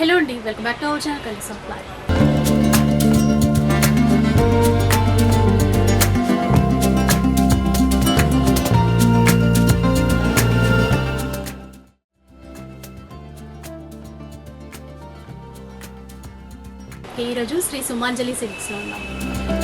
Hello అండి welcome back to our channel కలిసి supply ఈరోజు శ్రీ సుమాంజలి సిల్క్స్లో ఉన్నాం.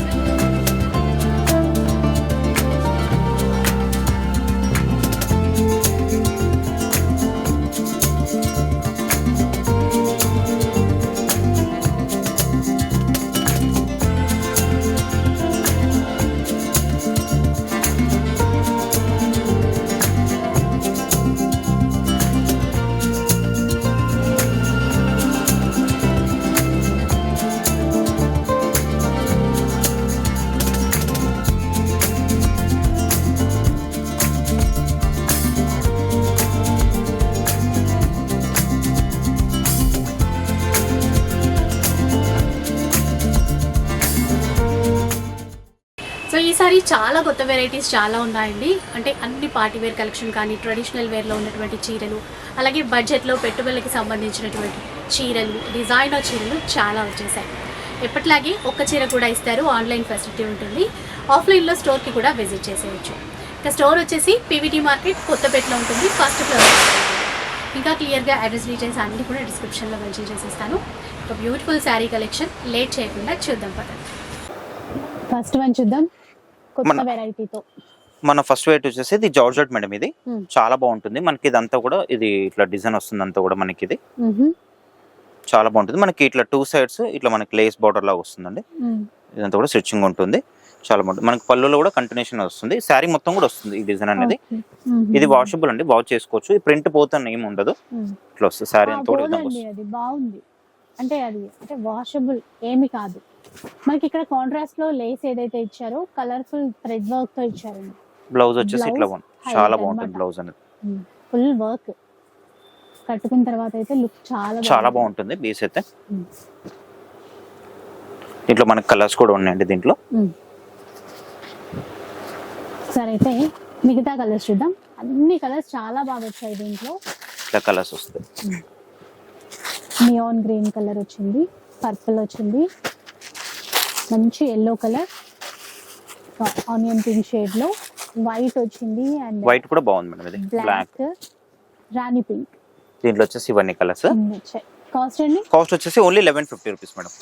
వెరైటీస్ చాలా ఉన్నాయండి. అంటే అన్ని పార్టీ వేర్ కలెక్షన్ కానీ ట్రెడిషనల్ వేర్లో ఉన్నటువంటి చీరలు అలాగే బడ్జెట్లో పెట్టుబడులకి సంబంధించినటువంటి చీరలు డిజైనర్ చీరలు చాలా వచ్చేసాయి. ఎప్పటిలాగే ఒక్క చీర కూడా ఇస్తారు. ఆన్లైన్ ఫెసిలిటీ ఉంటుంది. ఆఫ్లైన్లో స్టోర్కి కూడా విజిట్ చేసేయచ్చు. ఇంకా స్టోర్ వచ్చేసి పీవీటీ మార్కెట్ కొత్తపేటలో ఉంటుంది. ఫస్ట్ ఫ్లోర్ ఇంకా క్లియర్గా అడ్రస్ డీటెయిల్స్ అన్ని కూడా డిస్క్రిప్షన్లో మెన్షన్ చేసేస్తాను. ఒక బ్యూటిఫుల్ శారీ కలెక్షన్ లేట్ చేయకుండా చూద్దాం పదండి. ఫస్ట్ వన్ చూద్దాం. కొత్త మన- వెరైటీతో. మన ఫస్ట్ వెయిట్ వచ్చేసి ఇది జార్జెట్ మేడం ఇది. చాలా బాగుంటుంది. మనకి ఇదంతా కూడా ఇది ఇట్లా డిజైన్ వస్తుంది అంతా కూడా మనకి ఇది. చాలా బాగుంటుంది. మనకి ఇట్లా టూ సైడ్స్ ఇట్లా మనకి లేస్ బార్డర్ లాగా వస్తుందండి. ఇదంతా కూడా స్టిచ్చింగ్ ఉంటుంది. చాలా బాగుంటుంది. మనకి పళ్ళులో కూడా కంటిన్యూషన్ వస్తుంది. శారీ మొత్తం కూడా వస్తుంది ఈ డిజైన్ అనేది. ఇది వాషబుల్ అండి. వాష్ చేసుకోవచ్చు. ఈ ప్రింట్ పోతాను ఏమి ఉండదు. ఇట్లా వస్తుంది. శారీ అంతా కూడా అంటే అది అంటే వాషబుల్ ఏమి కాదు. మనకి ఇక్కడ కాంట్రాస్ట్లో లేస్ ఏదైతే ఇచ్చారో కలర్ఫుల్ థ్రెడ్ వర్క్తో ఇచ్చారండి. బ్లౌజ్ వచ్చేసి ఇట్లా చాలా. బాగుంటుంది బ్లౌజ్ అనేది. ఫుల్ వర్క్ కట్టుకున్న తర్వాత అయితే లుక్ చాలా చాలా బాగుంటుంది బేస్ అయితే. దీంట్లో మనకి కలర్స్ కూడా ఉన్నాయండి దీంట్లో. సరే అయితే మిగతా కలర్స్ చూద్దాం. అన్ని కలర్స్ చాలా బాగా వచ్చాయి దీంట్లో. ఇట్లా కలర్స్ వస్తాయి. నియాన్ గ్రీన్ కలర్ వచ్చింది పర్పుల్ వచ్చింది మంచి ఎల్లో కలర్ ఆనియన్ పింక్ షేడ్లో వైట్ వచ్చింది అండ్ వైట్ కూడా బాగుంది మేడం ఇది. బ్లాక్ రాణి పింక్ దీంట్లో వచ్చేసి ఇవన్నీ కలర్స్ కాస్ట్ అండి కాస్ట్ వచ్చేసి only eleven fifty rupees madam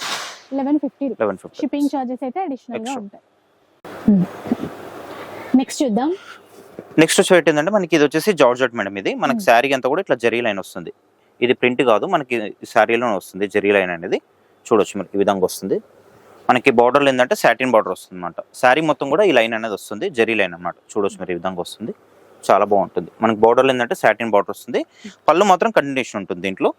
eleven fifty eleven fifty shipping charges అయితే అడిషనల్గా. ఉంటాయి. నెక్స్ట్ చూద్దాం. నెక్స్ట్ వచ్చి ఏంటంటే మనకి ఇది వచ్చేసి జార్జెట్ మేడం ఇది. మనకి Hmm. శారీ అంతా కూడా ఇట్లా జరీ లైన్ వస్తుంది. ఇది ప్రింట్ కాదు. మనకి శారీలోనే వస్తుంది జరీ లైన్ అనేది. చూడొచ్చు మీరు. ఈ విధంగా వస్తుంది. మనకి బార్డర్ ఏంటంటే సాటిన్ బార్డర్ వస్తుంది అనమాట శారీ మొత్తం కూడా ఈ లైన్ అనేది వస్తుంది జరీ లైన్ అన్నమాట. చూడొచ్చు మీరు ఈ విధంగా వస్తుంది. చాలా బాగుంటుంది. మనకి బార్డర్ ఏంటంటే సాటిన్ బార్డర్ వస్తుంది. పళ్ళు మాత్రం కంటిన్యూషన్ ఉంటుంది దీంట్లో.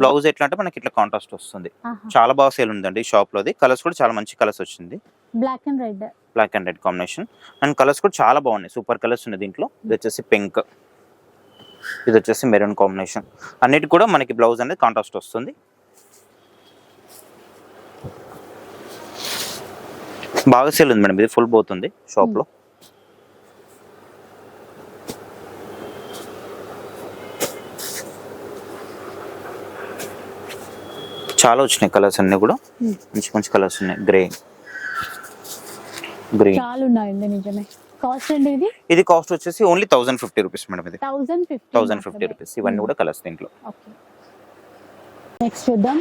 బ్లౌజ్ ఎట్లా అంటే మనకి ఇట్లా కాంట్రాస్ట్ వస్తుంది. చాలా బాగా సేల్ ఉందండి షాప్ లోది. కలర్స్ కూడా చాలా మంచి కలర్స్ వచ్చింది. Black and red black and red combination and colours కూడా చాలా బాగున్నాయి. సూపర్ కలర్స్ ఉన్నాయి దీంట్లో. ఇది వచ్చేసి పింక్ ఇది వచ్చేసి మెరూన్ కాంబినేషన్ అన్నిటి కూడా మనకి బ్లౌజ్ అనేది కాంట్రాస్ట్ వస్తుంది. బాగా సేల్ ఉంది మేడం. ఇది ఫుల్ పోతుంది షాప్లో చాలా వచ్చినాయి కలర్స్ అన్ని కూడా. మంచి మంచి కలర్స్ ఉన్నాయి. గ్రే గ్రీన్ చాలా ఉన్నాయండి నిజమే. కాస్ట్ అండి ఇది? ఇది కాస్ట్ వచ్చేసి only thousand fifty rupees madam ఇది. Thousand fifty thousand fifty rupees. ఇవన్నీ కూడా కలర్స్ దీంట్లో. నెక్స్ట్ చూద్దాం.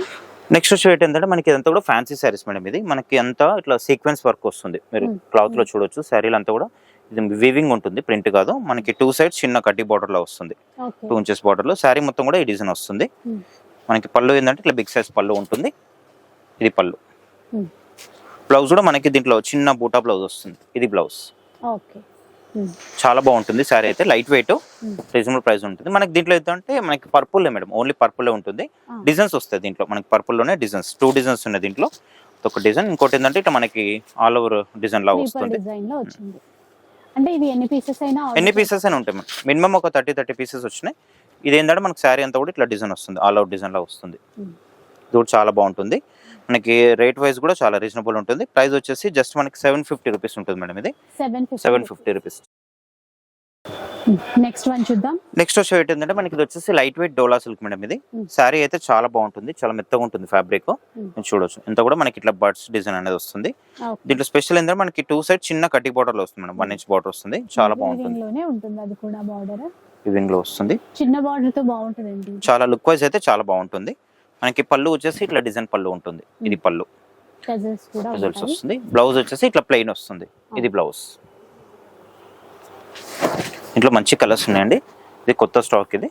నెక్స్ట్ వచ్చి ఏంటంటే మనకి ఇదంతా కూడా ఫ్యాన్సీ శారీస్ మేడం ఇది. మనకి అంతా ఇట్లా సీక్వెన్స్ వర్క్ వస్తుంది. మీరు Hmm. క్లాత్లో చూడొచ్చు. శారీలు అంతా కూడా ఇది వీవింగ్ ఉంటుంది ప్రింట్ కాదు. మనకి టూ సైడ్స్ చిన్న కడ్డీ బార్డర్లో వస్తుంది. టూ ఇంచెస్ బార్డర్లో శారీ మొత్తం కూడా ఈ డిజైన్ వస్తుంది. Hmm. మనకి పళ్ళు ఏంటంటే ఇట్లా బిగ్ సైజ్ పళ్ళు ఉంటుంది. ఇది పళ్ళు. Hmm. బ్లౌజ్ కూడా మనకి దీంట్లో చిన్న బూటా బ్లౌజ్ వస్తుంది. ఇది బ్లౌజ్ ఓకే చాలా బాగుంటుంది. శారీ అయితే లైట్ వెయిట్. రీజనబుల్ ప్రైస్ ఉంటుంది. మనకి దీంట్లో ఏంటంటే మనకి పర్పుల్ మేడం ఓన్లీ పర్పుల్ ఉంటుంది. డిజైన్స్ వస్తాయి దీంట్లో. మనకి పర్పుల్లోనే డిజైన్స్ టూ డిజైన్స్ ఉన్నాయి దీంట్లో. ఒక డిజైన్. ఇంకోటి ఏంటంటే ఇట్లా మనకి ఆల్ ఓవర్ డిజైన్ లాగా వస్తుంది. అంటే ఇవి ఎన్ని పీసెస్ అయినా order ఎన్ని పీసెస్ అయినా ఉంటాయి మేడం. మినిమం ఒక థర్టీ థర్టీ పీసెస్ వచ్చినాయి. ఇది ఏంటంటే మనకి శారీ అంతా కూడా ఇట్లా డిజైన్ వస్తుంది. ఆల్ అవుట్ డిజైన్ లా వస్తుంది. ఇది కూడా చాలా బాగుంటుంది. మనకి రేట్ వైజ్ కూడా చాలా రీజనబుల్ ఉంటుంది. ప్రైస్ వచ్చేసి జస్ట్ మనకి సెవెన్ ఫిఫ్టీ రూపీస్ ఉంటుంది మేడం ఇది. Seven fifty rupees next one చూద్దాం. నెక్స్ట్ వచ్చే ఏంటంటే మనకి ఇది వచ్చేసి light weight Dola silk madam ఇది. Mm. శారీ అయితే చాలా బాగుంటుంది చాలా మెత్తగా ఉంటుంది ఫ్యాబ్రిక్ Mm. చూడొచ్చు. ఇంత కూడా మనకి ఇట్లా బర్డ్స్ డిజైన్ అనేది వస్తుంది. దీంట్లో స్పెషల్ ఏంటంటే మనకి టూ సైడ్ చిన్న కట్టి బార్డర్లో వస్తుంది మేడం. వన్ ఇంచ్ బార్డర్ వస్తుంది. చాలా బాగుంటుంది. వివింగ్లో వస్తుంది. చిన్న బార్డర్తో బాగుంటుందండి. చాలా లుక్ వైజ్ అయితే చాలా బాగుంటుంది. మనకి పళ్ళు వచ్చేసి ఇట్లా డిజైన్ పళ్ళు ఉంటుంది. ఇది పళ్ళు. రిజల్ట్స్ ఉంటాయి. వస్తుంది. బ్లౌజ్ వచ్చేసి ఇట్లా ప్లెయిన్ వస్తుంది. ఇది బ్లౌజ్ ఇంట్లో మంచి కలర్స్ ఉన్నాయండి. ఇది కొత్త స్టాక్ ఇది.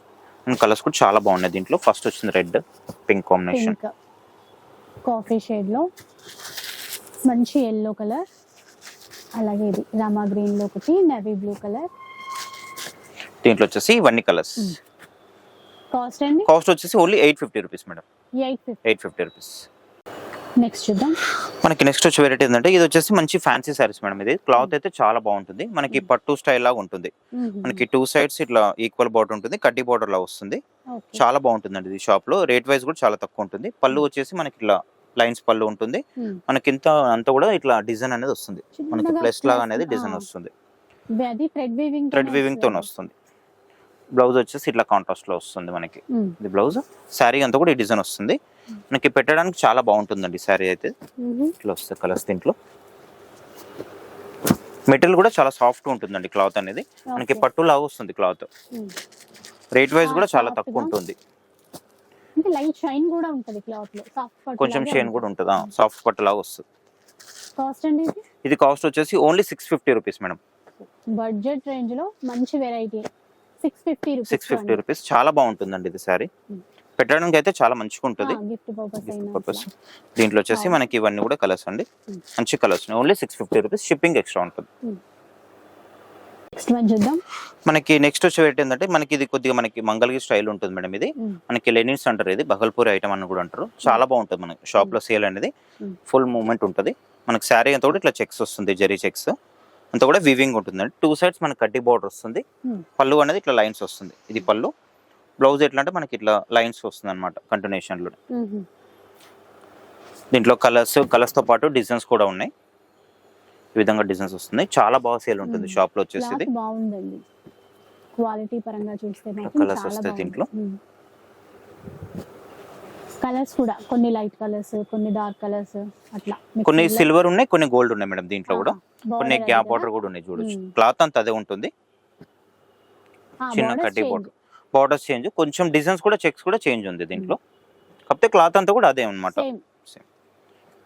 కలర్స్ కూడా చాలా బాగున్నాయి దీంట్లో. ఫస్ట్ వచ్చింది రెడ్ పింక్ కాంబినేషన్ కాఫీ షేడ్లో మంచి ఎల్లో కలర్ అలాగే ఇది రామా గ్రీన్లో ఒకటి నవీ బ్లూ కలర్ దీంట్లో వచ్చేసి ఇవన్నీ కలర్స్ కాస్ట్ అండి? కాస్ట్ వచ్చేసి only eight fifty rupees madam eight fifty. Rupees. Next చూద్దాం. మనకి నెక్స్ట్ వచ్చే వెరైటీ ఏంటంటే ఇది వచ్చేసి మంచి ఫ్యాన్సీ సారీస్ మేడం ఇది. క్లాత్ అయితే చాలా బాగుంటుంది. మనకి పట్టు స్టైల్ లాగా ఉంటుంది. మనకి టూ సైడ్స్ ఇట్లా ఈక్వల్ బార్డర్ ఉంటుంది. కడ్డీ బార్డర్ లా వస్తుంది. చాలా బాగుంటుందండి ఇది షాప్లో. రేట్ వైజ్ కూడా చాలా తక్కువ ఉంటుంది. పళ్ళు వచ్చేసి మనకి ఇట్లా లైన్స్ పళ్ళు ఉంటుంది. మనకి ఇంత అంతా కూడా ఇట్లా డిజైన్ అనేది వస్తుంది. మనకి ప్లస్ లాగా అనేది డిజైన్ వస్తుంది. థ్రెడ్ వీవింగ్ థ్రెడ్ వీవింగ్తో వస్తుంది. బ్లౌజ్ వచ్చేసి ఇట్లా కాంట్రాస్ట్లో వస్తుంది మనకి. ఇది బ్లౌజ్. శారీ అంతా కూడా ఈ డిజైన్ వస్తుంది. మనకి పెట్టడానికి చాలా బాగుంటుందండి శారీ అయితే. ఇట్లా వస్తుంది కలర్స్ దీంట్లో. మెటీరియల్ కూడా చాలా సాఫ్ట్ ఉంటుందండి క్లాత్ అనేది. మనకి పట్టు లాగా వస్తుంది క్లాత్ రేట్ వైజ్ కూడా చాలా తక్కువ. ఉంటుంది. అంటే లైట్ షైన్ కూడా ఉంటది క్లాత్లో. సాఫ్ట్ కొంచెం షేన్ కూడా ఉంటుంది? సాఫ్ట్ పట్టు లాగా వస్తుంది. కాస్ట్ అండి ఇది? ఇది కాస్ట్ వచ్చేసి only six fifty rupees madam budget రేంజ్లో మంచి variety six fifty rupees six fifty rupees. చాలా బాగుంటుందండి ఇది Hmm. పెట్టడానికి అయితే చాలా మంచిగా ఉంటుంది పర్పస్ దీంట్లో వచ్చేసి. మనకి ఇవన్నీ కూడా కలర్స్ అండి. మంచి colours only six fifty rupees shipping extra ఉంటుంది. మనకి నెక్స్ట్ వచ్చే ఏంటంటే మనకి ఇది కొద్దిగా మనకి మంగళగిరి స్టైల్ ఉంటుంది మేడం ఇది. మనకి లెనిన్స్ అంటారు ఇది బగల్పూరి ఐటమ్ అని కూడా అంటారు. చాలా బాగుంటుంది మనకి. షాప్లో సేల్ అనేది. ఫుల్ మూవ్మెంట్ ఉంటుంది. మనకి శారీ అంతా కూడా ఇట్లా చెక్స్ వస్తుంది జరీ చెక్స్ అంతా కూడా వివింగ్ ఉంటుంది. అండి టూ సైడ్స్ మనకి కడ్డీ బార్డర్ వస్తుంది. Hmm. పళ్ళు అనేది ఇట్లా లైన్స్ వస్తుంది. ఇది పళ్ళు. బ్లౌజ్ ఎట్లా అంటే మనకి ఇట్లా లైన్స్ వస్తుంది అనమాట కంటిన్యూషన్లో దీంట్లో కలర్స్ కలర్స్తో పాటు డిజైన్స్ కూడా ఉన్నాయి. ఈ విధంగా డిజైన్స్ వస్తుంది. చాలా బాగా సేల్ ఉంటుంది Mm. షాప్లో వచ్చేసి బాగుందండి. క్వాలిటీ పరంగా చూస్తే చాలా వస్తాయి దీంట్లో. కలర్స్ కూడా కొన్ని లైట్ కలర్స్ కొన్ని డార్క్ కలర్స్ అట్లా కొన్ని. సిల్వర్ ఉన్నాయి కొన్ని గోల్డ్ ఉన్నాయి మేడం దీంట్లో కూడా. కొన్ని గ్యాప్ బార్డర్? కూడా ఉన్నాయి చూడొచ్చు. క్లాత్ అంతా అదే ఉంటుంది. చిన్న కడ్డీ. బార్డర్ బార్డర్స్ చేంజ్ కొంచెం డిజైన్స్ కూడా చెక్స్ కూడా చేంజ్ ఉంది దీంట్లో. కాకపోతే క్లాత్ అంతా కూడా అదే.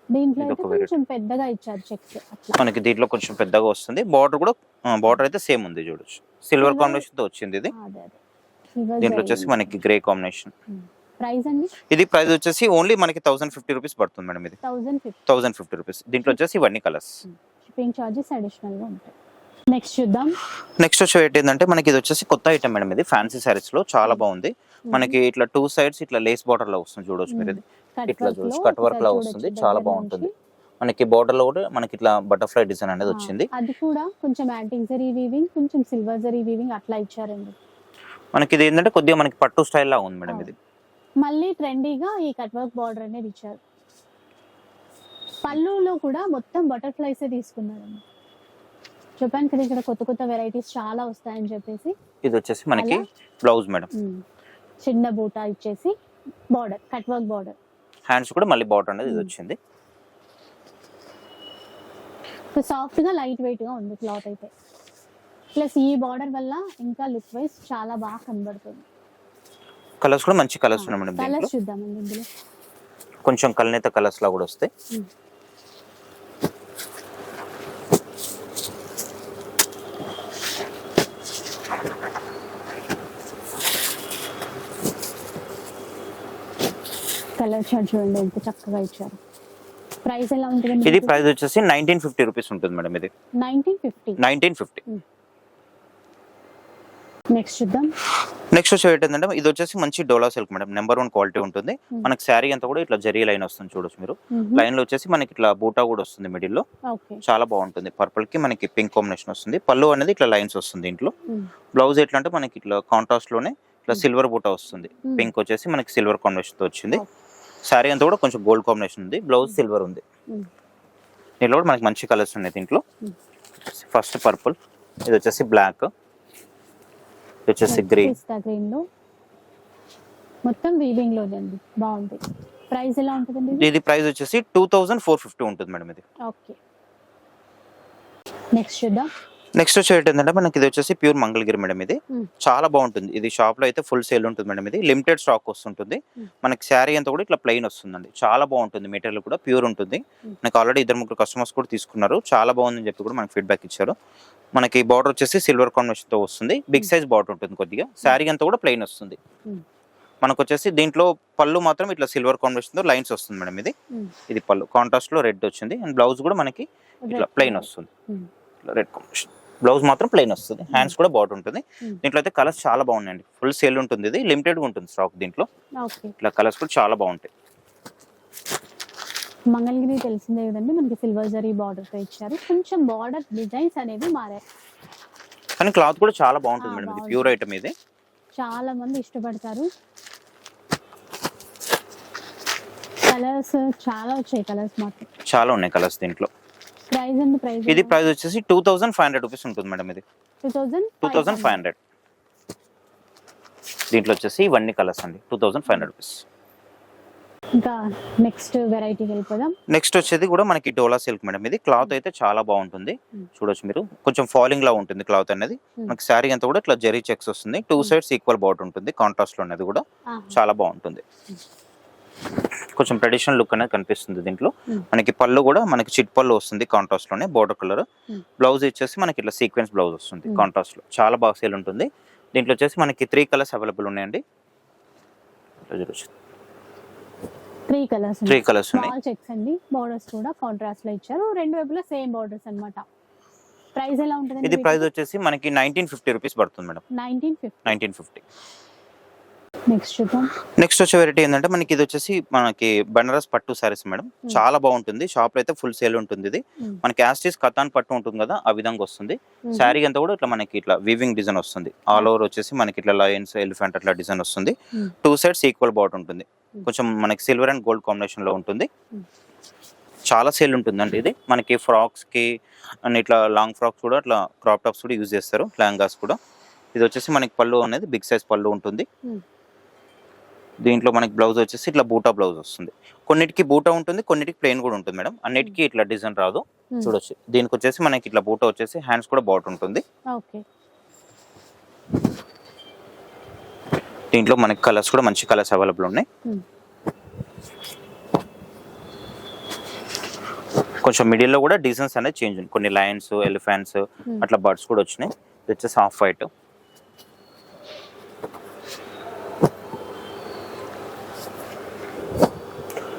దీంట్లో. కొంచెం పెద్దగా ఇచ్చారు చెక్స్ అట్లా. మనకి దీంట్లో కొంచెం పెద్దగా వస్తుంది. బార్డర్ కూడా బార్డర్ అయితే సేమ్ ఉంది చూడొచ్చు. సిల్వర్ కాంబినేషన్తో వచ్చింది ఇది. దీంట్లో వచ్చేసి మనకి గ్రే కాంబినేషన్ ప్రైస్ అండి? ఇది ప్రైస్ వచ్చేసి ఓన్లీ మనకి థౌసండ్ ఫిఫ్టీ రూపీస్ పడుతుంది మేడం ఇది. Thousand fifty. రూపీస్. దీంట్లో వచ్చేసి ఇవన్నీ కలర్స్ షిప్పింగ్ చార్జెస్ అడిషనల్గా ఉంటాయి. నెక్స్ట్ చూద్దాం. నెక్స్ట్ వచ్చే ఏంటంటే మనకి ఇది వచ్చేసి కొత్త ఐటమ్ మేడం ఇది. ఫ్యాన్సీ సారీస్లో చాలా బాగుంది. మనకి ఇట్లా టూ సైడ్స్ ఇట్లా లేస్ బార్డర్లో వస్తుంది చూడొచ్చు మీరు ఇది. ఇట్లా చూడొచ్చు. కట్ వర్క్ లా వస్తుంది. చాలా బాగుంటుంది. మనకి బార్డర్లో కూడా మనకి ఇట్లా బటర్ఫ్లై డిజైన్ అనేది ఆ, వచ్చింది. అది కూడా కొంచెం యాంటిక్ జరీ వీవింగ్ కొంచెం సిల్వర్ జరీ వీవింగ్ అట్లా ఇచ్చారండి. మనకి ఇది ఏంటంటే కొద్దిగా మనకి పట్టు స్టైల్ లా ఉంది మేడం ఇది. మళ్ళీ ట్రెండీగా ఈ కట్ వర్క్ బార్డర్ అనేది ఇచ్చారు. పళ్ళులో కూడా మొత్తం బటర్ఫ్లైసే తీసుకున్నారండి. చెప్పాను కదా ఇక్కడ కొత్త కొత్త వెరైటీస్ చాలా వస్తాయని చెప్పేసి ఇది వచ్చేసి మనకి? Blouse madam. చిన్న బూటా ఇచ్చేసి border cut work border hands కూడా మళ్ళీ బార్డర్ అనేది ఇది. వచ్చింది. సాఫ్ట్గా లైట్ వెయిట్గా ఉంది క్లాత్ అయితే. ప్లస్ ఈ బార్డర్ వల్ల ఇంకా లుక్ వైజ్ చాలా బాగా కనబడుతుంది. కలర్స్ కూడా మంచి కలర్స్ ఉన్నాయి మేడం దీంట్లో. కలర్స్ చూద్దామండి ఇందులో. కొంచెం కల్నేత కలర్స్ లా కూడా వస్తాయి. ఉమ్. కలర్ చార్ట్ చూడండి ఎంత చక్కగా ఇచ్చారు. ప్రైస్ ఎలా ఉంటుంది ఇది ప్రైస్ వచ్చేసి నైన్టీన్ ఫిఫ్టీ రూపీస్ ఉంటుంది మేడం ఇది. Nineteen fifty. Nineteen fifty. Next చూద్దాం. నెక్స్ట్ వచ్చి ఏంటంటే ఇది వచ్చేసి మంచి Dola silk madam number one quality ఉంటుంది. మనకి శారీ అంతా కూడా ఇట్లా జరీ లైన్ వస్తుంది చూడొచ్చు మీరు. లైన్లో వచ్చేసి మనకి ఇట్లా బూటా కూడా వస్తుంది మిడిల్లో. చాలా బాగుంటుంది. పర్పుల్కి మనకి పింక్ కాంబినేషన్ వస్తుంది. పళ్ళు అనేది ఇట్లా లైన్స్ వస్తుంది ఇంట్లో. బ్లౌజ్ ఎట్లా అంటే మనకి ఇట్లా కాంట్రాస్ట్లోనే ఇట్లా సిల్వర్ బూటా వస్తుంది. Hmm. పింక్ వచ్చేసి మనకి సిల్వర్ కాంబినేషన్తో వచ్చింది. శారీ అంతా కూడా కొంచెం గోల్డ్ కాంబినేషన్ ఉంది. బ్లౌజ్ సిల్వర్ ఉంది. Hmm. దీంట్లో కూడా మనకి మంచి కలర్స్ ఉన్నాయి దీంట్లో. Hmm. ఫస్ట్ పర్పుల్ ఇది వచ్చేసి బ్లాక్ వచ్చేసి గ్రీన్ పిస్తా గ్రీన్లో మొత్తం వీవింగ్లో అండి బాగుంది. ప్రైస్ ఎలా ఉంటుందండి ఇది? ప్రైస్ వచ్చేసి టూ థౌజండ్ ఫోర్ ఫిఫ్టీ ఉంటుంది మేడం ఇది. ఓకే నెక్స్ట్ చూద్దాం. నెక్స్ట్ వచ్చేటి ఏంటంటే మనకి ఇది వచ్చేసి ప్యూర్ మంగళగిరి మేడం ఇది. Hmm. చాలా బాగుంటుంది. ఇది షాప్లో అయితే ఫుల్ సేల్ ఉంటుంది మేడం ఇది. లిమిటెడ్ స్టాక్ వస్తుంటుంది. Hmm. మనకి శారీ అంతా కూడా ఇట్లా ప్లెయిన్ వస్తుందండి. చాలా బాగుంటుంది మెటీరియల్ కూడా ప్యూర్ ఉంటుంది. Hmm. మనకి ఆల్రెడీ ఇద్దరు ముగ్గురు కస్టమర్స్ కూడా తీసుకున్నారు. చాలా బాగుందని చెప్పి కూడా మనకి ఫీడ్బ్యాక్ ఇచ్చారు. మనకి బార్డర్ వచ్చేసి సిల్వర్తో వస్తుంది. బిగ్ సైజ్ బార్డర్ ఉంటుంది కొద్దిగా. శారీ అంతా కూడా ప్లెయిన్ వస్తుంది. Hmm. మనకు వచ్చేసి దీంట్లో పళ్ళు మాత్రం ఇట్లా సిల్వర్ కాంబినేషన్తో లైన్స్ వస్తుంది మేడం ఇది. Hmm. ఇది పళ్ళు. కాంట్రాస్ట్లో రెడ్ వచ్చింది. అండ్ బ్లౌజ్ కూడా మనకి ఇట్లా ప్లెయిన్ వస్తుంది. Hmm. రెడ్ కాంబినేషన్ బ్లౌజ్ మాత్రం ప్లెయిన్ వస్తుంది. హ్యాండ్స్ కూడా బాగుంటుంది ఉంటుంది. Hmm. దీంట్లో అయితే కలర్స్ చాలా బాగున్నాయండి. ఫుల్ సేల్ ఉంటుంది ఇది. లిమిటెడ్గా ఉంటుంది స్టాక్ దీంట్లో. ఇట్లా కలర్స్ కూడా చాలా బాగుంటాయి. మంగళగిరి తెలిసిందే కదండి మనకి సిల్వర్ జరీ బార్డర్తో ఇచ్చారు. కొంచెం బార్డర్ డిజైన్స్ అనేవి మారాయి. కానీ క్లాత్ కూడా చాలా బాగుంటుంది మేడం ఇది. ప్యూర్ ఐటమ్ ఇది. చాలా మంది ఇష్టపడతారు. కలర్స్ చాలా వచ్చాయి కలర్స్ మాత్రం. చాలా ఉన్నాయి కలర్స్ దీంట్లో. ప్రైస్ ఎంత ప్రైస్ ఇది ప్రైస్ వచ్చేసి two thousand five hundred rupees ఉంటుంది మేడం ఇది. Two thousand two thousand five hundred దీంట్లో వచ్చేసి ఇవన్నీ కలర్స్ అండి two thousand five hundred rupees ఇంకా నెక్స్ట్ వెరైటీ వెళ్ళిపోదాం. నెక్స్ట్ వచ్చేది కూడా మనకి డోలా సిల్క్ మేడం ఇది క్లాత్ అయితే చాలా బాగుంటుంది. Hmm. చూడొచ్చు మీరు. కొంచెం ఫాలింగ్ లా ఉంటుంది క్లాత్ అనేది. Hmm. మనకి శారీ అంతా కూడా ఇట్లా జెరీ చెక్స్ వస్తుంది. Two Hmm. Sides equal border ఉంటుంది. కాంట్రాస్ట్లో ఉన్నది కూడా ఆహా. చాలా బాగుంటుంది. కొంచెం ట్రెడిషనల్ లుక్ అనేది కనిపిస్తుంది దీంట్లో. Hmm. మనకి పళ్ళు కూడా మనకి చిట్ పళ్ళు వస్తుంది కాంట్రాస్ట్లోనే బోర్డర్ కలర్ Hmm. బ్లౌజ్ వచ్చేసి మనకి ఇట్లా సీక్వెన్స్ బ్లౌజ్ వస్తుంది Hmm. కాంట్రాస్ట్లో. చాలా బాగా సేల్ ఉంటుంది. దీంట్లో వచ్చేసి మనకి త్రీ కలర్స్ అవైలబుల్ ఉన్నాయండి. త్రీ కలర్స్ త్రీ కలర్స్ ఉన్నాయి. చెక్స్ అండి. బార్డర్స్ కూడా కాంట్రాస్ట్లో ఇచ్చారు. రెండు వైపులా సేమ్ బార్డర్స్ అన్నమాట. ప్రైస్ ఎలా ఉంటుంది ఇది ప్రైస్ వచ్చేసి మనకి నైన్టీన్ ఫిఫ్టీ రూపీస్ పడుతుంది madam. Nineteen fifty nineteen fifty next చూద్దాం. నెక్స్ట్ వచ్చే వెరైటీ ఏంటంటే మనకి ఇది వచ్చేసి మనకి బనారస్ పట్టు సారీస్ మేడం. చాలా బాగుంటుంది. షాప్లో అయితే ఫుల్ సేల్ ఉంటుంది ఇది. మనకి యాస్టీస్ కథాన్ పట్టు ఉంటుంది కదా ఆ విధంగా వస్తుంది. శారీ అంతా కూడా ఇట్లా మనకి ఇట్లా వీవింగ్ డిజైన్ వస్తుంది. ఆల్ ఓవర్ వచ్చేసి మనకి ఇట్లా లయన్స్ ఎలిఫెంట్ అట్లా డిజైన్ వస్తుంది. టూ సైడ్స్ ఈక్వల్ బాట్ ఉంటుంది. కొంచెం మనకి సిల్వర్ అండ్ గోల్డ్ కాంబినేషన్లో ఉంటుంది. చాలా సేల్ ఉంటుందండి ఇది. మనకి ఫ్రాక్స్కి అండ్ ఇట్లా లాంగ్ ఫ్రాక్స్ కూడా అట్లా క్రాప్ టాప్స్ కూడా యూజ్ చేస్తారు. లెహంగాస్ కూడా. ఇది వచ్చేసి మనకి పళ్ళు అనేది బిగ్ సైజ్ పళ్ళు ఉంటుంది. దీంట్లో మనకి బ్లౌజ్ వచ్చేసి ఇట్లా బూటా బ్లౌజ్ వస్తుంది. కొన్నిటికి బూటా ఉంటుంది కొన్నిటికి ప్లెయిన్ కూడా ఉంటుంది మేడం. అన్నిటికీ ఇట్లా డిజైన్ రాదు. చూడొచ్చు. దీనికి వచ్చేసి మనకి ఇట్లా బూటా వచ్చేసి హ్యాండ్స్ కూడా బాట్ ఉంటుంది. ఓకే. దీంట్లో మనకి కలర్స్ కూడా మంచి కలర్స్ అవైలబుల్ ఉన్నాయి. కొంచెం మిడిల్లో కూడా డిజైన్స్ అనేది చేంజ్ ఉంది కొన్ని లైన్స్ ఎలిఫెంట్స్. అట్లా బర్డ్స్ కూడా వచ్చినాయి. వచ్చేసి హాఫ్ వైట్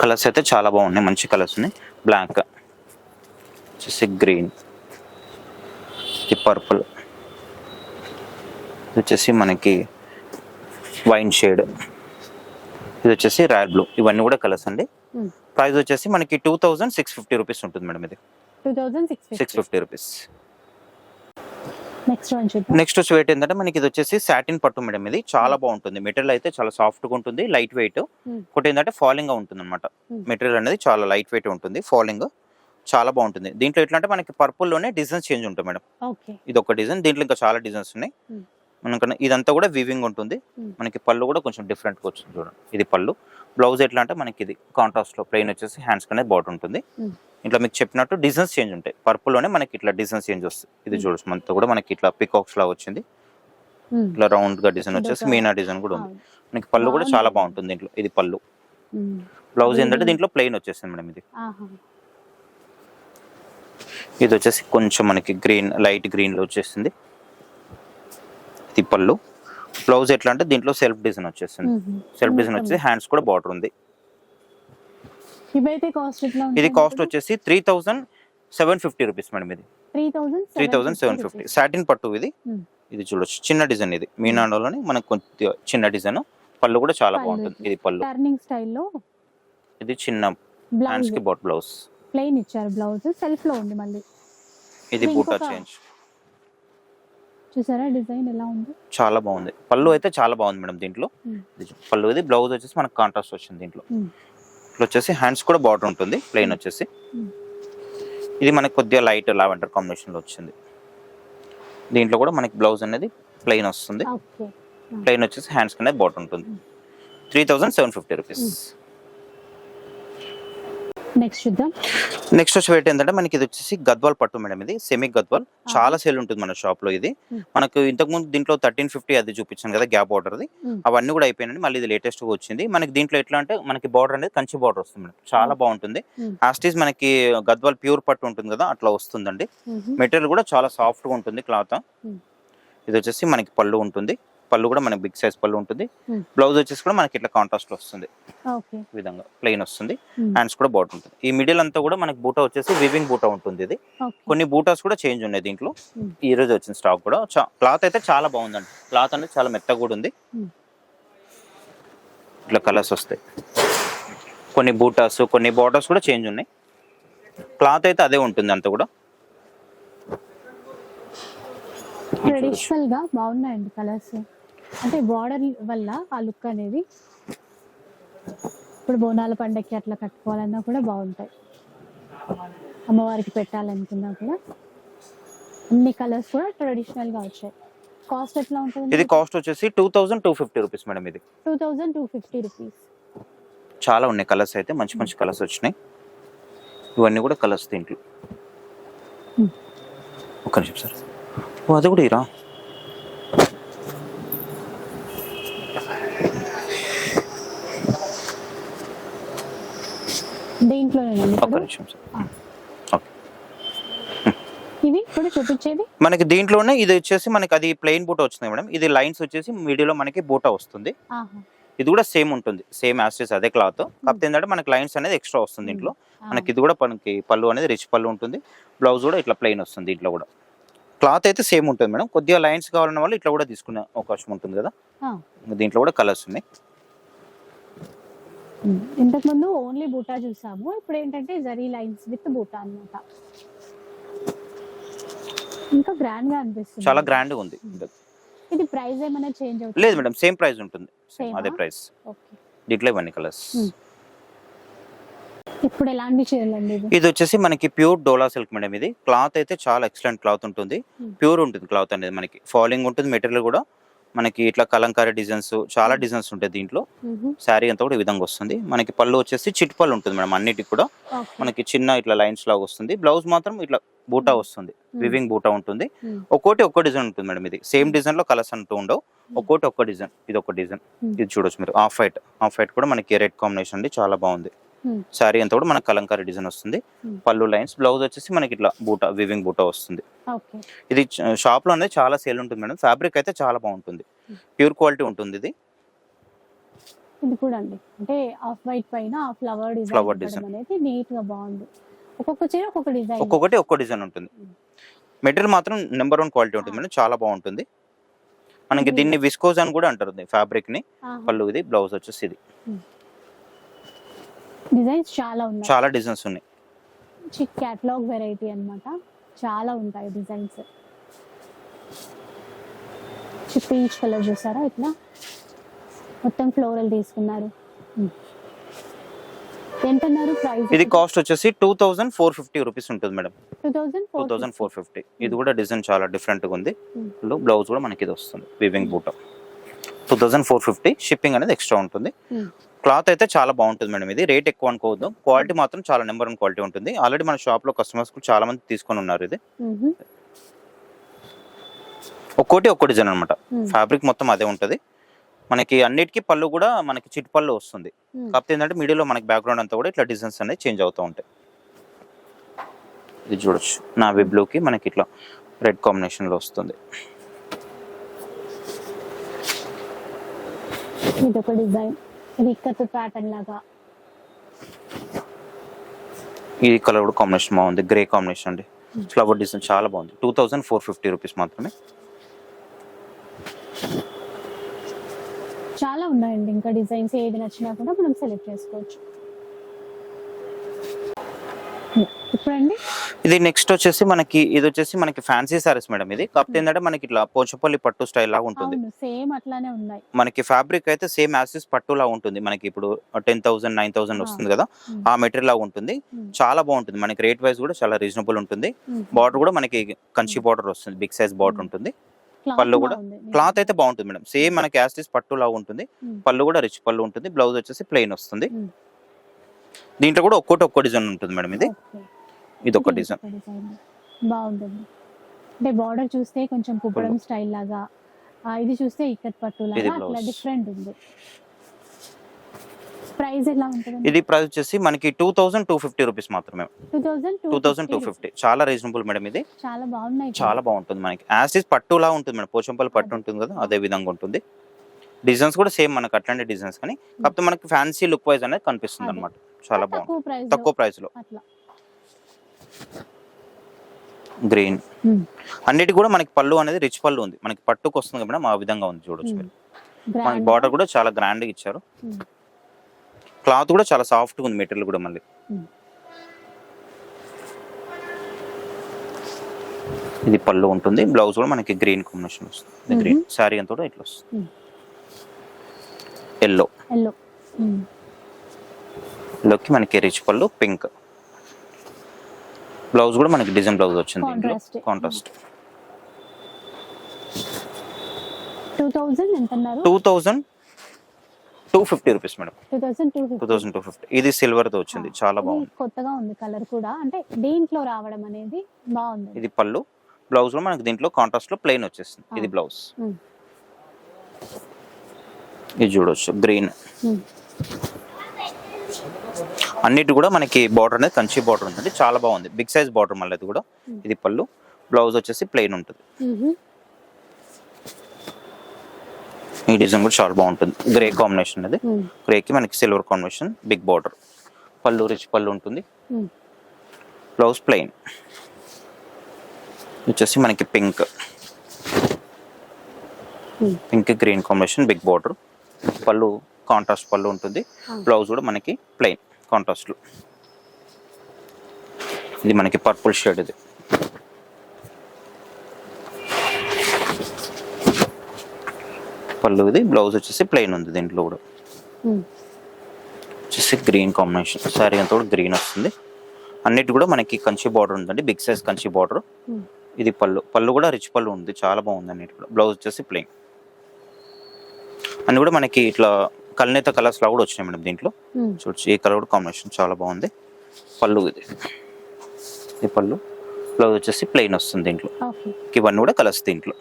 కలర్స్ అయితే చాలా బాగున్నాయి. మంచి కలర్స్ ఉన్నాయి. బ్లాక్ వచ్చేసి గ్రీన్ ఇది పర్పుల్ ఇది వచ్చేసి మనకి వైన్ షేడ్ ఇది వచ్చేసి రాయల్ బ్లూ ఇవన్నీ కూడా కలర్స్ అండి. ప్రైస్ వచ్చేసి మనకి two thousand six fifty rupees ఉంటుంది మేడం ఇది. Two thousand six six fifty rupees next వచ్చి వెయిట్ ఏంటంటే మనకి ఇది వచ్చేసి సాటిన్ పట్టు మేడం ఇది. చాలా బాగుంటుంది. మెటీరియల్ అయితే చాలా సాఫ్ట్గా ఉంటుంది లైట్ వెయిట్ Hmm. ఒకటి ఏంటంటే ఫాలింగ్గా ఉంటుంది అనమాట Hmm. మెటీరియల్ అనేది చాలా లైట్ వెయిట్ ఉంటుంది ఫాలింగ్ చాలా బాగుంటుంది. దీంట్లో ఎట్లా అంటే మనకి పర్పుల్లోనే డిజైన్స్ చేంజ్ ఉంటాయి మేడం ఇది ఒక డిజైన్ దీంట్లో ఇంకా చాలా డిజైన్స్ ఉన్నాయి. Hmm. మనకన్నా ఇదంతా కూడా వివింగ్ ఉంటుంది. Hmm. మనకి పళ్ళు కూడా కొంచెం డిఫరెంట్గా వచ్చింది చూడండి. ఇది పళ్ళు. బ్లౌజ్ ఎట్లా అంటే మనకి ఇది కాంట్రాస్ట్లో ప్లెయిన్ వచ్చేసి హ్యాండ్స్ అనేది బాట్ ఉంటుంది. Hmm. ఇట్లా మీకు చెప్పినట్టు డిజైన్స్ చేంజ్ ఉంటాయి. పర్పుల్లోనే మనకి ఇట్లా డిజైన్స్ చేంజ్ వస్తాయి. ఇది Hmm. చూడొచ్చు మనతో కూడా మనకి ఇట్లా పికాక్స్ లా వచ్చింది. ఇట్లా రౌండ్గా డిజైన్ వచ్చేసి మీనా డిజైన్ కూడా ఉంది. మనకి పళ్ళు కూడా చాలా. బాగుంటుంది దీంట్లో. ఇది పళ్ళు. బ్లౌజ్ ఏంటంటే దీంట్లో ప్లెయిన్ వచ్చేసింది మేడం ఇది. ఇది వచ్చేసి కొంచెం మనకి గ్రీన్ లైట్ గ్రీన్లో వచ్చేసింది. ఇది పళ్ళు బ్లౌజ్ ఎట్లా అంటే దీంట్లో సెల్ఫ్ డిజైన్ వచ్చేసింది సెల్ఫ్ డిజైన్ వచ్చేసి హ్యాండ్స్ కూడా బార్డర్ ఉంది. ఇది కాస్ట్ వచ్చేసి three thousand seven fifty rupees madam ఇది. Three thousand seven fifty satin పట్టు ఇది. ఇది చూడొచ్చు చిన్న డిజైన్ ఇది. మీనాడోలోని మనకు కొద్దిగా చిన్న డిజైన్ పళ్ళు కూడా చాలా. బాగుంటుంది. ఇది పళ్ళు. టర్నింగ్ స్టైల్లో ఇది చిన్న బ్లౌజ్ హ్యాండ్స్కి బాట్ బ్లౌజ్ ప్లెయిన్ ఇచ్చారు బ్లౌజ్ సెల్ఫ్లో ఉంది మళ్ళీ. ఇది బూటా చేంజ్ చూసారా? డిజైన్ ఎలా ఉంది? చాలా బాగుంది. పళ్ళు అయితే చాలా బాగుంది మేడం దీంట్లో. పళ్ళు ఇది బ్లౌజ్ వచ్చేసి మనకు కాంట్రాస్ట్ వచ్చింది దీంట్లో. ఇట్లా వచ్చేసి హ్యాండ్స్ కూడా బార్డర్ ఉంటుంది ప్లెయిన్ వచ్చేసి. ఇది మనకి కొద్దిగా లైట్ లావెండర్ కాంబినేషన్లో వచ్చింది. దీంట్లో కూడా మనకి బ్లౌజ్ అనేది ప్లెయిన్ వస్తుంది. ప్లెయిన్ వచ్చేసి హ్యాండ్స్ కింద బాట్ ఉంటుంది. Three thousand seven fifty rupees next చూద్దాం. నెక్స్ట్ వచ్చి వెయిట్ ఏంటంటే మనకి ఇది వచ్చేసి గద్వాల్ పట్టు మేడం ఇది సెమీ గద్వాల్. చాలా సేల్ ఉంటుంది మన షాప్లో ఇది. మనకు ఇంతకు ముందు దీంట్లో థర్టీన్ ఫిఫ్టీ అది చూపించాను కదా గ్యాప్ బార్డర్ది. అవన్నీ కూడా అయిపోయినాయి. మళ్ళీ ఇది లేటెస్ట్గా వచ్చింది. మనకి దీంట్లో ఎట్లా అంటే మనకి బార్డర్ అనేది కంచి బార్డర్ వస్తుంది మేడం. చాలా బాగుంటుంది. ఆస్టీస్ మనకి గద్వాల్ ప్యూర్ పట్టు ఉంటుంది కదా అట్లా వస్తుందండి. మెటీరియల్ కూడా చాలా సాఫ్ట్గా ఉంటుంది క్లాత్. ఇది వచ్చేసి మనకి పళ్ళు ఉంటుంది. పళ్ళు కూడా మనకి బిగ్ సైజ్ పళ్ళు ఉంటుంది. బ్లౌజ్ వచ్చేసి కూడా మనకి ఇట్లా కాంట్రాస్ట్ వస్తుంది. విధంగా ప్లెయిన్ వస్తుంది. హ్యాండ్స్ కూడా బాగుంటుంది ఈ మిడిల్ అంతా కూడా మనకి బూటా వచ్చేసి వివింగ్ బూటా ఉంటుంది ఇది. కొన్ని బూటాస్ కూడా చేంజ్ ఉన్నాయి దీంట్లో. ఈ రోజు వచ్చిన స్టాక్ కూడా క్లాత్ అయితే చాలా బాగుందండి. క్లాత్ అనేది చాలా మెత్తగా కూడా ఉంది. ఇట్లా కలర్స్ వస్తాయి. కొన్ని బూటాస్ కొన్ని బార్డర్స్ కూడా చేంజ్ ఉన్నాయి. క్లాత్ అయితే అదే ఉంటుంది అంతా కూడా. ట్రెడిషనల్గా బాగున్నాయండి కలర్స్ అంటే బార్డర్ వల్ల ఆ లుక్ అనేది ఇప్పుడు బోనాల పండగకి అట్లా కట్టుకోవాలన్నా కూడా బాగుంటాయి. అమ్మవారికి పెట్టాలనుకున్నా కూడా. అన్ని కలర్స్ కూడా ట్రెడిషనల్గా వచ్చాయి. కాస్ట్ ఎట్లా ఉంటుంది ఇది కాస్ట్ వచ్చేసి two thousand two fifty rupees madam ఇది. Two thousand two fifty rupees చాలా ఉన్నాయి కలర్స్ అయితే మంచి మంచి కలర్స్ వచ్చినాయి. ఇవన్నీ కూడా కలర్స్ దీంట్లో. ఒక్క నిమిషం సార్. ఓ అది కూడా ఇరా. దీంట్లోనేనండి ఒక్క ఇప్పుడు నిమిషం సార్. ఓకే. ఇవి ఇప్పుడు చూపించేది? మనకి దీంట్లోనే ఇది వచ్చేసి మనకి అది ప్లెయిన్ బూటా వచ్చింది మేడం. ఇది లైన్స్ వచ్చేసి మిడిలో మనకి బూటా వస్తుంది. ఇది కూడా సేమ్ ఉంటుంది. సేమ్ యాస్టెస్ అదే క్లాత్. కాకపోతే ఏంటంటే మనకి లైన్స్ అనేది ఎక్స్ట్రా వస్తుంది దీంట్లో. మనకి ఇది కూడా మనకి పళ్ళు అనేది రిచ్ పళ్ళు ఉంటుంది. బ్లౌజ్ కూడా ఇట్లా ప్లెయిన్ వస్తుంది దీంట్లో కూడా. క్లాత్ అయితే సేమ్ ఉంటుంది మేడం. కొద్దిగా లైన్స్ కావాలన్న వాళ్ళు ఇట్లా కూడా తీసుకునే అవకాశం ఉంటుంది కదా. దీంట్లో కూడా కలర్స్ ఉన్నాయి. ఇంతకు ముందు ఓన్లీ బూటా చూసాము. ఇప్పుడు ఏంటంటే జరీ లైన్స్ విత్ బూటా అన్నమాట. ఇంకా గ్రాండ్గా అనిపిస్తుంది. చాలా గ్రాండ్ ఉంది. ఇది ప్రైస్ ఏమైనా చేంజ్ అవుతుంది? లేదు మేడం సేమ్ ప్రైస్ ఉంటుంది. అదే? ప్రైస్. ఓకే దీంట్లో ఇవన్నీ కలర్స్. Hmm. ఇప్పుడు ఎలాంటి చీరలు అండి ఇది ఇది వచ్చేసి మనకి ప్యూర్ డోలా సిల్క్ మేడం ఇది. క్లాత్ అయితే చాలా ఎక్సలెంట్ క్లాత్ ఉంటుంది. Hmm. ప్యూర్ ఉంటుంది క్లాత్ అనేది మనకి. ఫాలింగ్ ఉంటుంది మెటీరియల్ కూడా. మనకి ఇట్లా కలంకారీ డిజైన్స్ చాలా డిజైన్స్ ఉంటాయి దీంట్లో. శారీ అంతా కూడా ఈ విధంగా వస్తుంది. మనకి పళ్ళు వచ్చేసి చిట్ పళ్ళు ఉంటుంది మేడం అన్నిటికి కూడా. మనకి చిన్న ఇట్లా లైన్స్ లాగా వస్తుంది. బ్లౌజ్ మాత్రం ఇట్లా బూటా వస్తుంది. వివింగ్ బూటా ఉంటుంది. ఒక్కోటి ఒక్కో డిజైన్ ఉంటుంది మేడం ఇది. సేమ్ డిజైన్లో కలర్స్ అంటూ ఉండవు. ఒక్కోటి ఒక్క డిజైన్ ఇది ఒక డిజైన్. ఇది చూడొచ్చు మీరు. ఆఫ్ వైట్ ఆఫ్ వైట్ కూడా మనకి రెడ్ కాంబినేషన్ అండి చాలా బాగుంది. శారీ అంతా కూడా మనకి కలంకారీ డిజైన్ వస్తుంది. Hmm. పళ్ళు లైన్స్ బ్లౌజ్ వచ్చేసి మనకి ఇట్లా బూటా వివింగ్ బూటా వస్తుంది. ఇది షాప్లో అనేది చాలా సేల్ ఉంటుంది మేడం. ఫ్యాబ్రిక్ అయితే చాలా బాగుంటుంది. ప్యూర్ క్వాలిటీ ఉంటుంది ఇది. ఇది కూడా అండి. అంటే ఆఫ్ వైట్ పైన ఫ్లవర్ డిజైన్ ఇవ్వడం design. అనేది నీట్గా బాగుంది. ఒక్కొక్క చీర ఒక్కొక్క డిజైన్ ఒక్కొక్కటి ఒక్కో డిజైన్ ఉంటుంది. మెటీరియల్ మాత్రం నెంబర్ వన్ క్వాలిటీ ఉంటుంది మేడం. చాలా బాగుంటుంది. మనకి దీన్ని విస్కోజ్ అని కూడా అంటారు ఫ్యాబ్రిక్ని. పళ్ళు ఇది బ్లౌజ్ వచ్చేసి ఇది. డిజైన్స్ చాలా ఉన్నాయి. చాలా డిజైన్స్ ఉన్నాయి. క్యాటలాగ్ వెరైటీ అన్నమాట. చాలా ఉంటాయి డిజైన్స్. పీచ్ కలర్ చూసారా ఇట్లా? మొత్తం ఫ్లోరల్ తీసుకున్నారు. ఎంతన్నారు ప్రైస్ ఇది కాస్ట్ వచ్చేసి two thousand four fifty rupees ఉంటుంది madam. Two thousand four fifty ఇది కూడా డిజైన్ చాలా డిఫరెంట్గా ఉంది. బ్లౌజ్ కూడా మనకి ఇది వస్తుంది. Weaving బూట. Two thousand four fifty shipping అనేది ఎక్స్ట్రా ఉంటుంది. Hmm. క్లాత్ అయితే చాలా బాగుంటుంది మేడం ఇది. రేట్ ఎక్కువ అనుకోవద్దు. క్వాలిటీ మాత్రం చాలా నెంబర్ వన్ క్వాలిటీ ఉంటుంది. ఆల్రెడీ మన షాప్లో కస్టమర్స్ కూడా చాలా మంది తీసుకొని ఉన్నారు ఇది. ఒక్కోటి ఒక్కో డిజైన్ అనమాట Hmm. ఫ్యాబ్రిక్ మొత్తం అదే ఉంటుంది. మనకి అన్నిటికీ పళ్ళు కూడా మనకి చిట్ పళ్ళు వస్తుంది. కాకపోతే ఏంటంటే మిడిల్లో మనకి బ్యాక్గ్రౌండ్ అంతా కూడా ఇట్లా డిజైన్స్ అనేది చేంజ్ అవుతూ ఉంటాయి. ఇది చూడొచ్చు. నావీ బ్లూకి మనకి ఇట్లా రెడ్ కాంబినేషన్లో వస్తుంది. ఇది ఒక డిజైన్. ఇది ఇక్కత్ ప్యాటర్న్ లాగా. ఈ కలర్ కూడా కాంబినేషన్ బాగుంది. గ్రే కాంబినేషన్ అండి. ఫ్లవర్ డిజైన్ చాలా బాగుంది. Two thousand four fifty rupees మాత్రమే. చాలా ఉన్నాయండి. ఇంకా డిజైన్స్ ఏది నచ్చినా కూడా మనం సెలెక్ట్ చేసుకోవచ్చు. ఇప్పుడండి. ఇది నెక్స్ట్ వచ్చేసి మనకి ఇది వచ్చేసి మనకి ఫ్యాన్సీ సారీస్ మేడం ఇది. కాకపోతే ఏంటంటే మనకి ఇట్లా పోచపల్లి పట్టు స్టైల్ లాగా ఉంటుంది. సేమ్ అట్లానే ఉన్నాయి. మనకి ఫ్యాబ్రిక్ అయితే సేమ్ యాసిస్ పట్టులా ఉంటుంది. మనకి ఇప్పుడు టెన్ థౌసండ్ నైన్ థౌసండ్ వస్తుంది కదా. Hmm. ఆ మెటీరియల్ లాగా ఉంటుంది. Hmm. చాలా బాగుంటుంది. మనకి రేట్ వైజ్ కూడా చాలా రీజనబుల్ ఉంటుంది. Hmm. బార్డర్ కూడా మనకి కంచి బార్డర్ వస్తుంది. Big size border Hmm. ఉంటుంది. పళ్ళు కూడా. క్లాత్ అయితే బాగుంటుంది మేడం సేమ్ మనకి యాస్టిస్ పట్టు లాగా ఉంటుంది. Hmm. పళ్ళు కూడా రిచ్ పళ్ళు ఉంటుంది. బ్లౌజ్ వచ్చేసి ప్లెయిన్ వస్తుంది. Hmm. దీంట్లో కూడా ఒక్కోటి ఒక్కో డిజైన్ ఉంటుంది మేడం ఇది. ఇది ఒక డిజైన్. బాగుంటుంది. అంటే బార్డర్ చూస్తే కొంచెం కుప్పడం స్టైల్ లాగా ఇది చూస్తే ఇక్కత్ పట్టు లాగా అట్లా. డిఫరెంట్ ఉంది. ప్రైస్ ఎలా ఉంటుంది ఇది ప్రైస్ వచ్చేసి మనకి two thousand two fifty rupees మాత్రమే. టూ థౌసండ్ టూ ఫిఫ్టీ చాలా రీజనబుల్ మేడం ఇది. చాలా బాగున్నాయి చాలా బాగుంటుంది మనకి. యాసిస్ పట్టులా ఉంటుంది మేడం. పోచంపల్లి పట్టు ఉంటుంది కదా అదే విధంగా ఉంటుంది. డిజైన్స్ కూడా సేమ్ మనకి అట్లాంటి డిజైన్స్ కానీ కాకపోతే మనకి ఫ్యాన్సీ లుక్ వైజ్ అనేది కనిపిస్తుంది. అనమాట చాలా బాగుంది తక్కువ ప్రైస్లో గ్రీన్. అన్నిటి కూడా మనకి పళ్ళు అనేది రిచ్ పళ్ళు ఉంది. మనకి పట్టుకు వస్తుంది కదా మేడం ఆ విధంగా ఉంది చూడొచ్చు మీరు. మనకి. బార్డర్ కూడా చాలా గ్రాండ్గా ఇచ్చారు. క్లాత్ కూడా చాలా సాఫ్ట్గా ఉంది మెటీరియల్ కూడా మళ్ళీ. ఇది పళ్ళు ఉంటుంది. బ్లౌజ్ కూడా మనకి గ్రీన్ కాంబినేషన్ వస్తుంది. గ్రీన్. శారీ అంతా కూడా ఇట్లా వస్తుంది. ఎల్లో ఎల్లో లోకి మనకి రిచ్ పళ్ళు పింక్. బ్లౌజ్ కూడా మనకి డిజైన్ బ్లౌజ్ వచ్చింది. Contrast. Two thousand two fifty rupees madam. Two thousand two fifty. ఇది సిల్వర్తో వచ్చింది చాలా బాగుంది. కొత్తగా ఉంది కలర్ కూడా. అంటే దీంట్లో రావడం అనేది బాగుంది. ఇది పళ్ళు. బ్లౌజ్లో మనకి దీంట్లో కాంట్రాస్ట్లో ప్లెయిన్ వచ్చేస్తుంది ఇది. బ్లౌజ్. ఇది చూడొచ్చు. గ్రీన్. అన్నిటి కూడా మనకి బార్డర్ అనేది కంచి బార్డర్ ఉంటుంది. చాలా బాగుంది. బిగ్ సైజ్ బార్డర్ మళ్ళీ అది కూడా. Hmm. ఇది పళ్ళు. బ్లౌజ్ వచ్చేసి ప్లెయిన్ ఉంటుంది. ఈ డిజైన్ కూడా చాలా బాగుంటుంది. గ్రే కాంబినేషన్ అది. గ్రేకి మనకి సిల్వర్ కాంబినేషన్ బిగ్ బార్డర్ పళ్ళు రిచ్ పళ్ళు ఉంటుంది. బ్లౌజ్ ప్లెయిన్ వచ్చేసి మనకి pink. Pink green combination big border పళ్ళు కాంట్రాస్ట్ పళ్ళు ఉంటుంది. బ్లౌజ్ కూడా మనకి ప్లెయిన్ కాంట్రాస్ట్లో ఇది మనకి పర్పుల్ షేడ్ ఇది. పళ్ళు ఇది బ్లౌజ్ వచ్చేసి ప్లెయిన్ ఉంది దీంట్లో కూడా. వచ్చేసి గ్రీన్ కాంబినేషన్. శారీ అంతా కూడా గ్రీన్ వస్తుంది. అన్నిటి కూడా మనకి కంచి బార్డర్ ఉందండి. Big size Kanchi border. ఇది పళ్ళు. పళ్ళు కూడా రిచ్ పళ్ళు ఉంది. చాలా బాగుంది అన్నిటి కూడా. బ్లౌజ్ వచ్చేసి ప్లెయిన్. అన్ని కూడా మనకి ఇట్లా కల్నేత కలర్స్ లా కూడా వచ్చినాయి మేడం దీంట్లో. చూడొచ్చు ఈ కలర్ కూడా కాంబినేషన్ చాలా బాగుంది. పళ్ళు ఇది. ఇది పళ్ళు. బ్లౌజ్ వచ్చేసి ప్లెయిన్ వస్తుంది దీంట్లో. ఇవన్నీ కూడా కలర్స్ దీంట్లో.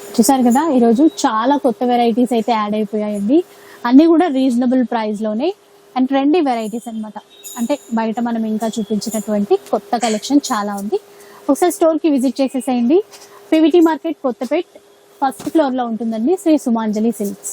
చూసారు కదా ఈరోజు చాలా కొత్త వెరైటీస్ అయితే యాడ్ అయిపోయాయండి. అన్నీ కూడా రీజనబుల్ ప్రైస్లోనే అండ్ ట్రెండీ వెరైటీస్ అన్నమాట. అంటే బయట మనం ఇంకా చూపించినటువంటి కొత్త కలెక్షన్ చాలా ఉంది. ఒకసారి స్టోర్కి విజిట్ చేసేసేయండి. పివిటి మార్కెట్ కొత్తపేట్ ఫస్ట్ ఫ్లోర్లో ఉంటుందండి శ్రీ సుమాంజలి సిల్క్స్.